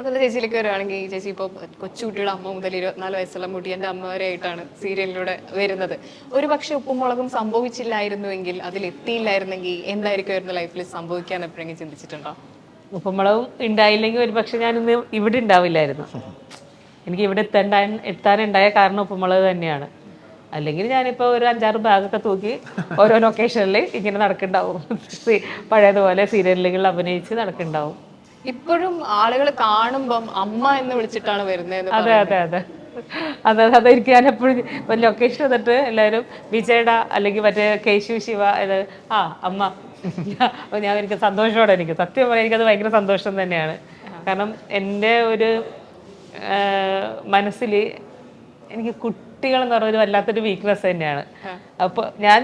അതുപോലെ ചേച്ചിയിലേക്ക് വരുവാണെങ്കിൽ ചേച്ചി ഇപ്പോൾ കൊച്ചുകുട്ടിയുടെ അമ്മ മുതൽ ഇരുപത്തിനാല് വയസ്സുള്ള മുടിയന്റെ അമ്മ വരെ ആയിട്ടാണ് സീരിയലിലൂടെ വരുന്നത്. ഒരു പക്ഷെ ഉപ്പും മുളകും സംഭവിച്ചില്ലായിരുന്നുവെങ്കിൽ അതിൽ എത്തിയില്ലായിരുന്നെങ്കിൽ എന്തായിരിക്കുമായിരുന്നു ലൈഫിൽ സംഭവിക്കാൻ എപ്പോഴെങ്കിലും ചിന്തിച്ചിട്ടുണ്ടോ? ഉപ്പുമുളകും ഉണ്ടായില്ലെങ്കിൽ ഒരു പക്ഷെ ഞാനിന്ന് ഇവിടെ ഉണ്ടാവില്ലായിരുന്നു. എനിക്ക് ഇവിടെ എത്തേണ്ട എത്താനുണ്ടായ കാരണം ഉപ്പുമുളക് തന്നെയാണ്. അല്ലെങ്കിൽ ഞാനിപ്പോൾ ഒരു അഞ്ചാറ് ബാഗൊക്കെ തൂക്കി ഓരോ ലൊക്കേഷനിൽ ഇങ്ങനെ നടക്കുന്നുണ്ടാവും. പഴയതുപോലെ സീരിയലുകളിൽ അഭിനയിച്ച് നടക്കുന്നുണ്ടാവും. ഇപ്പോഴും ആളുകൾ കാണുമ്പം അമ്മ എന്ന് വിളിച്ചിട്ടാണ് വരുന്നത് അതെ അതെ അതെ. അതെ അതായിരിക്കും ഞാൻ എപ്പോഴും ലൊക്കേഷൻ വന്നിട്ട് എല്ലാവരും വിജയട അല്ലെങ്കിൽ മറ്റേ കേശു ശിവ ആ അമ്മ. അപ്പോൾ ഞാൻ എനിക്ക് സന്തോഷമാണ് എനിക്ക്. സത്യം പറയാൻ എനിക്കത് ഭയങ്കര സന്തോഷം തന്നെയാണ്. കാരണം എന്റെ ഒരു മനസ്സിൽ എനിക്ക് കുട്ടികൾ എന്ന് പറഞ്ഞൊരു വല്ലാത്തൊരു വീക്ക്നെസ് തന്നെയാണ്. അപ്പൊ ഞാൻ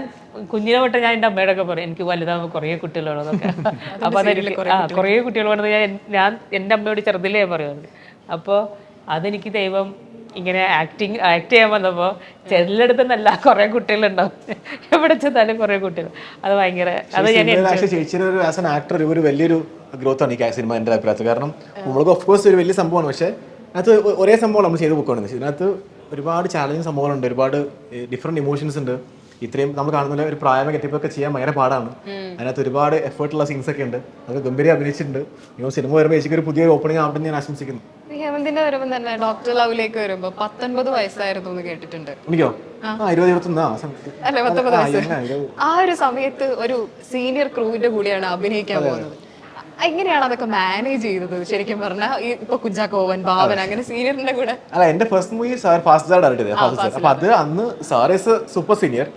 കുഞ്ഞിനെ തൊട്ട് ഞാൻ എന്റെ അമ്മയോടൊക്കെ പറയും എനിക്ക് വലുതാകുമ്പോൾ കുറേ കുട്ടികളുള്ളതൊക്കെ അപ്പോൾ അതെനിക്ക് ആ കുറേ കുട്ടികൾ വേണമെന്ന് ഞാൻ ഞാൻ എന്റെ അമ്മയോട് ചെറുതിലേ പറയുന്നുണ്ട് അപ്പോൾ അതെനിക്ക് ദൈവം ഇങ്ങനെ ആക്ടിങ് ആക്ട് ചെയ്യാൻ വന്നപ്പോൾ ചെല്ലിടത്ത് നല്ല കുറേ കുട്ടികളുണ്ടാവും. എവിടെ ചെന്നാലും കുറേ കുട്ടികൾ അത് ഭയങ്കര അത് ഞാൻ ചേച്ചിയുടെ ഒരു ആസ് ആക്ടർ ഒരു വലിയൊരു ഗ്രോത്ത് ആണ് ഈ സിനിമ എന്റെ അഭിപ്രായത്തിൽ. കാരണം നമ്മൾക്ക് ഓഫ് കോഴ്സ് ഒരു വലിയ സംഭവമാണ്. പക്ഷേ അതിനകത്ത് ഒരേ സംഭവം നമ്മൾ ചെയ്ത് പോയിക്കൊണ്ടിരുന്നത് ഇതിനകത്ത് ഒരുപാട് ചാലഞ്ചിങ് സംഭവങ്ങളുണ്ട്. ഒരുപാട് ഡിഫറെന്റ് ഇമോഷൻസ് ഉണ്ട്. ഇത്രയും നമ്മൾ കാണുന്ന ഒരു പ്രായമൊക്കെ ഗെറ്റപ്പൊക്കെ ചെയ്യാൻ ഭയങ്കര പാടാണ്. അതിനകത്ത് ഒരുപാട് എഫേർട്ടുള്ള സീൻസ് ഒക്കെ ഉണ്ട്. അത് ഗംഭീരം അഭിനയിച്ചിട്ടുണ്ട്. ഈ സിനിമ വരുമ്പോൾ ചേച്ചിക്ക് ഒരു പുതിയ ഓപ്പണിംഗ് ആവട്ടെ ഞാൻ ആശംസിക്കുന്നു. ഹേമന്തിന്റെ തന്നെ ഡോക്ടർ ലവിലേക്ക് വരുമ്പോൾ പത്തൊൻപത് വയസ്സായിരുന്നു എന്ന് കേട്ടിട്ടുണ്ട്. എനിക്കോ? അല്ലെ പത്തൊമ്പത് വയസ്സ്. ആ ഒരു സമയത്ത് ഒരു സീനിയർ ക്രൂവിന്റെ കൂടെയാണ് അഭിനയിക്കാൻ പോകുന്നത്. എങ്ങനെയാണ് അതൊക്കെ മാനേജ് ചെയ്തത്? ശരിക്കും പറഞ്ഞാൽ ഇപ്പൊ കുഞ്ചാക്കോവൻ ഭാവൻ അങ്ങനെ സീനിയറിന്റെ കൂടെ? അല്ല എന്റെ first movie sir fast fast അപ്പൊ അത് അന്ന് സാർ ഇസ് സൂപ്പർ സീനിയർ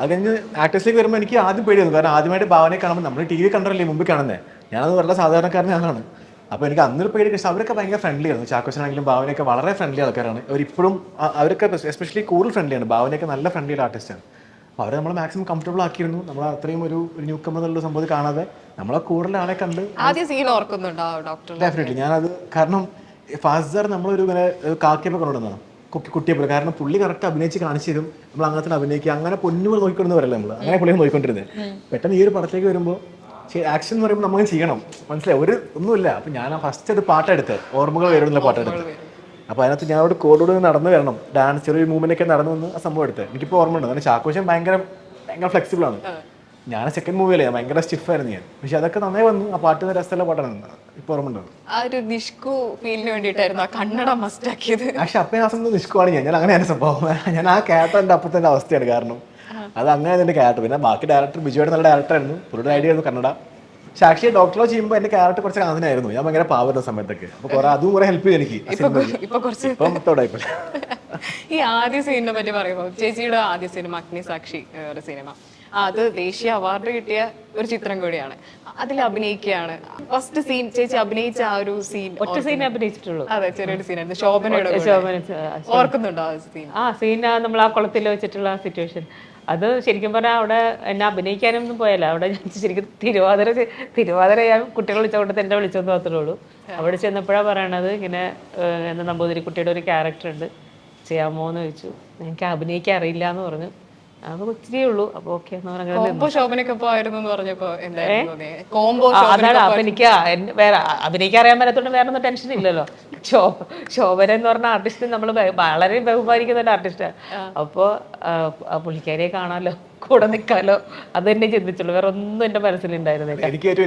അത് കഴിഞ്ഞ് ആക്ടേഴ്സിലേക്ക് വരുമ്പോൾ എനിക്ക് ആദ്യം പേടിയായിരുന്നു. കാരണം ആദ്യമായിട്ട് ഭാവനയെ കാണുമ്പോൾ നമ്മൾ ടി വി കണ്ടല്ലേ മുമ്പ് കാണുന്നത് ഞാനത് വളരെ സാധാരണക്കാരനെ ആളാണ്. അപ്പോൾ എനിക്ക് അന്നൊരു പേടി പക്ഷേ അവരൊക്കെ ഭയങ്കര ഫ്രണ്ട്ലി ആയിരുന്നു. ചാക്കോച്ചനാണെങ്കിലും ഭാവനയൊക്കെ വളരെ ഫ്രണ്ട്ലി ആൾക്കാരാണ്. അവരിപ്പോഴും അവരൊക്കെ എസ്പെഷ്യലി കൂടുതൽ ഫ്രണ്ട്ലിയാണ് ഭാവനയൊക്കെ നല്ല ഫ്രണ്ട്ലി ആർട്ടിസ്റ്റാണ് അപ്പോൾ അവരെ നമ്മൾ മാക്സിമം കംഫർട്ടബിൾ ആക്കിയിരുന്നു. നമ്മൾ അത്രയും ഒരു ന്യൂ കമ്മറുള്ള സംഭവം കാണാതെ നമ്മളെ കൂടുതൽ ആളെ കണ്ട് ആദ്യം സീൻ ഓർക്കുന്നുണ്ടോ ഡോക്ടർ ഡെഫിനറ്റ്ലി ഞാനത് കാരണം ഫാസ്റ്റർ നമ്മളൊരു ഇങ്ങനെ കാക്കിയപ്പോൾ കൊണ്ടുവന്നതാണ്. കുട്ടി കുട്ടിയപ്പോൾ കാരണം പുള്ളി കറക്റ്റ് അഭിനയിച്ച് കാണിച്ചു തരും. നമ്മൾ അങ്ങനത്തെ അഭിനയിക്കുക. അങ്ങനെ പൊന്നുകൾ നോക്കിക്കൊണ്ടെന്ന് പറയല്ലേ നമ്മൾ അങ്ങനെ പുള്ളിയെ നോക്കിക്കൊണ്ടിരുന്നത് പെട്ടെന്ന് ഈ ഒരു പടത്തേക്ക് വരുമ്പോൾ ആക്ഷൻ എന്ന് പറയുമ്പോൾ നമ്മൾ ചെയ്യണം. മനസ്സിലായി? ഒരു ഒന്നുമില്ല. അപ്പം ഞാൻ ഫസ്റ്റ് അത് പാട്ടെടുത്ത് ഓർമ്മകൾ വരുന്നുള്ള പാട്ടെടുത്ത് അപ്പോൾ അതിനകത്ത് ഞാൻ അവിടെ കോടോട് നടന്നു വരണം. ഡാൻസ് ചെറിയൊരു മൂവ്മെന്റ് ഒക്കെ നടന്നു വന്ന് ആ സംഭവം എടുത്ത്. എനിക്കിപ്പോൾ ഓർമ്മ ഉണ്ട് കാരണം ചാക്കോശൻ ഭയങ്കര ഭയങ്കര ഫ്ലെക്സിബിൾ ആണ്. ഞാൻ സെക്കൻഡ് മൂവിയല്ലേ ഞാൻ ഭയങ്കര സ്റ്റിഫായിരുന്നു ഞാൻ. പക്ഷെ അതൊക്കെ നന്നായി വന്നു. ആ പാട്ട് രസമുള്ള പാട്ടാണ്. ഇപ്പൊ ഓർമ്മ ആ ഒരു നിഷ്കു ഫീലിന് വേണ്ടിയിട്ടായിരുന്നു. ആ കണ്ണട മസ്റ്റ് ആക്കിയത്. പക്ഷെ അപ്പം ആ സമയത്ത് നിഷ്കുവാണ്. ഞാൻ ഞാൻ അങ്ങനെയാണ് സംഭവം. ഞാൻ ആ ക്യാരക്ടറിന്റെ അപ്പത്തെ അവസ്ഥയാണ് കാരണം. അത് അങ്ങനെ എന്റെ ക്യാരക്ടർ പിന്നെ ബാക്കി ഡയറക്ടർ ബിജുവായിട്ട് നല്ല ഡയറക്ടർ ആയിരുന്നു. പുള്ളിയുടെ ഐഡിയ ആയിരുന്നു കന്നഡ പക്ഷെ ആക്ച്വലി ഡോക്ടറോ ചെയ്യുമ്പോൾ എന്റെ ക്യാരക്ടർ കുറച്ച് കാണുന്നതായിരുന്നു ഞാൻ ഭയങ്കര പാവുന്ന സമയത്തൊക്കെ. അപ്പൊ കുറെ അതും കുറെ ഹെൽപ്പ് ചെയ്തു എനിക്ക് ഇപ്പൊ ഈ ആദ്യ സീനിനെ പറ്റി പറയുമ്പോൾ ചേച്ചിയുടെ ആദ്യ സിനിമ അഗ്നി സാക്ഷി ഒരു സിനിമ അത് ദേശീയ അവാർഡ് കിട്ടിയ ഒരു ചിത്രം കൂടിയാണ്. അതിൽ അഭിനയിക്കുകയാണ്. ഫസ്റ്റ് സീൻ ചേച്ചി അഭിനയിച്ച ആ ഒരു സീൻ ഒറ്റ സീൻ അഭിനയിച്ചിട്ടുള്ളൂ. അതെ ചെറിയൊരു സീനായിരുന്നു ശോഭനയുടെ. ശോഭന ഓർക്കുന്നുണ്ടോ ആ സീൻ ആ സീൻ നമ്മൾ ആ കുളത്തിൽ വെച്ചിട്ടുള്ള ആ സിറ്റുവേഷൻ അത് ശരിക്കും പറഞ്ഞാൽ അവിടെ എന്നെ അഭിനയിക്കാനൊന്നും പോയല്ല. അവിടെ ഞാൻ ശരിക്കും തിരുവാതിര തിരുവാതിര ഞാൻ കുട്ടികളെ വിളിച്ചുകൊണ്ട് എന്നെ വിളിച്ചെന്ന് മാത്രമേ ഉള്ളൂ അവിടെ ചെന്നപ്പോഴാണ് പറയണത് ഇങ്ങനെ എന്താ നമ്പൂതിരി കുട്ടിയുടെ ഒരു ക്യാരക്ടർ ഉണ്ട്. ചെയ്യാമോ എന്ന് ചോദിച്ചു. എനിക്ക് അഭിനയിക്കാൻ അറിയില്ല എന്ന് പറഞ്ഞു. അപ്പോൾ ഇച്ചിരിയേ ഉള്ളൂ. അപ്പൊ ഓക്കെ എന്ന് കോംബോ ശോഭനക്കൊപ്പം ആയിരുന്നു എന്ന് പറഞ്ഞപ്പോ എന്തായിരുന്നു തോന്നിയത് കോംബോ ആ, അതാണ്. അപ്പൊ എനിക്ക് ആ, എൻ- വേറെ ആ, അഭിനയിക്കാൻ അറിയാൻ പറ്റത്തോണ്ട് വേറെ ഒന്നും ടെൻഷൻ ഇല്ലല്ലോ. ശോ ശോഭന എന്ന് പറഞ്ഞ ആർട്ടിസ്റ്റ് നമ്മൾ വളരെ ബഹുമാനിക്കുന്ന ഒരു ആർട്ടിസ്റ്റ് അപ്പോൾ പുള്ളിക്കാരിയെ കാണാമല്ലോ കൂടെ നിൽക്കാമല്ലോ അത് തന്നെ ചിന്തിച്ചുള്ളൂ. വേറെ ഒന്നും എന്റെ മനസ്സിലുണ്ടായിരുന്നില്ല. എനിക്ക് ഏറ്റവും